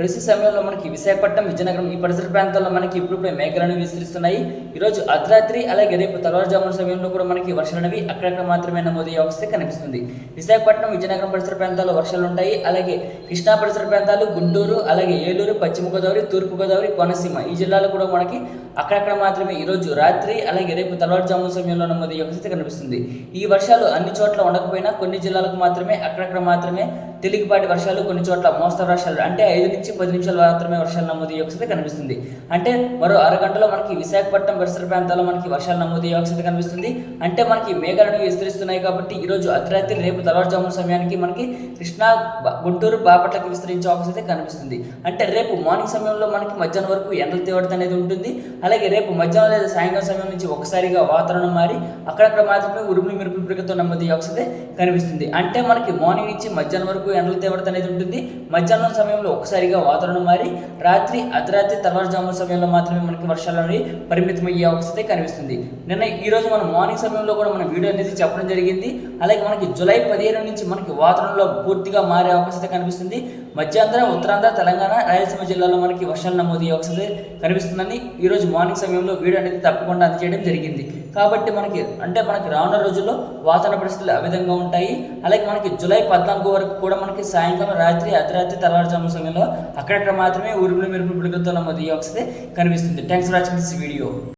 ప్రస్తుత సమయంలో మనకి విశాఖపట్నం విజయనగరం ఈ పరిసర ప్రాంతాల్లో మనకి ఇప్పుడిప్పుడే మేఘాలను విస్తరిస్తున్నాయి. ఈరోజు అర్ధరాత్రి అలాగే రేపు తెల్లవారుజామున సమయంలో కూడా మనకి వర్షాలు అనేవి అక్కడక్కడ మాత్రమే నమోదయ్యే అవస్థ కనిపిస్తుంది. విశాఖపట్నం విజయనగరం పరిసర ప్రాంతాల్లో వర్షాలు ఉంటాయి. అలాగే కృష్ణా పరిసర ప్రాంతాలు గుంటూరు అలాగే ఏలూరు పశ్చిమ గోదావరి తూర్పు గోదావరి కోనసీమ ఈ జిల్లాలో కూడా మనకి అక్కడక్కడ మాత్రమే ఈరోజు రాత్రి అలాగే రేపు తెల్లవారుజామున సమయంలో నమోదయ్యే అవస్థ కనిపిస్తుంది. ఈ వర్షాలు అన్ని చోట్ల ఉండకపోయినా కొన్ని జిల్లాలకు మాత్రమే అక్కడక్కడ మాత్రమే తేలికపాటి వర్షాలు కొన్ని చోట్ల మోస్తరు వర్షాలు అంటే ఐదు నుంచి పది నిమిషాలు మాత్రమే వర్షాలు నమోదయ్యే అవసరం కనిపిస్తుంది. అంటే మరో అరగంటలో మనకి విశాఖపట్నం పరిసర ప్రాంతాల్లో మనకి వర్షాలు నమోదయ్యే అవసరం కనిపిస్తుంది. అంటే మనకి మేఘాలను విస్తరిస్తున్నాయి కాబట్టి ఈరోజు అర్ధరాత్రి రేపు తెల్లవారుజామున సమయానికి మనకి కృష్ణా గుంటూరు బాపట్లకి విస్తరించే అవకాశం కనిపిస్తుంది. అంటే రేపు మార్నింగ్ సమయంలో మనకి మధ్యాహ్నం వరకు ఎండల తీవ్రత అనేది ఉంటుంది. అలాగే రేపు మధ్యాహ్నం లేదా సాయంకాలం సమయం నుంచి ఒకసారిగా వాతావరణం మారి అక్కడక్కడ మాత్రమే ఉరుములు మెరుపులతో నమోదయ్యే అవసరం కనిపిస్తుంది. అంటే మనకి మార్నింగ్ నుంచి మధ్యాహ్నం వరకు ఎండల తీవ్రత అనేది ఉంటుంది. మధ్యాహ్నం సమయంలో ఒకసారిగా వాతావరణం మారి రాత్రి అర్ధరాత్రి తెల్లవారుజామున సమయంలో మాత్రమే మనకి వర్షాలు అనేవి పరిమితమయ్యే అవకాశం కనిపిస్తుంది. నిన్న ఈ రోజు మనం మార్నింగ్ సమయంలో కూడా మన వీడియో అనేది చెప్పడం జరిగింది. అలాగే మనకి జూలై పదిహేను నుంచి మనకి వాతావరణంలో పూర్తిగా మారే అవకాశం కనిపిస్తుంది. మధ్యాంధ్ర ఉత్తరాంధ్ర తెలంగాణ రాయలసీమ జిల్లాలో మనకి వర్షాలు నమోదయ్యే అవకాశం కనిపిస్తుందని ఈ రోజు మార్నింగ్ సమయంలో వీడియో అనేది తప్పకుండా అందజేయడం జరిగింది. కాబట్టి మనకి అంటే మనకి రానున్న రోజుల్లో వాతావరణ పరిస్థితులు ఆ విధంగా ఉంటాయి. అలాగే మనకి జూలై పద్నాలుగు వరకు కూడా మనకి సాయంకాలం రాత్రి అర్ధరాత్రి తెల్లవారుజాము సమయంలో అక్కడక్కడ మాత్రమే ఉరుములు మెరుపులు పిడుగుతున్న మధ్య అవకాశం కనిపిస్తుంది. Thanks for watching this video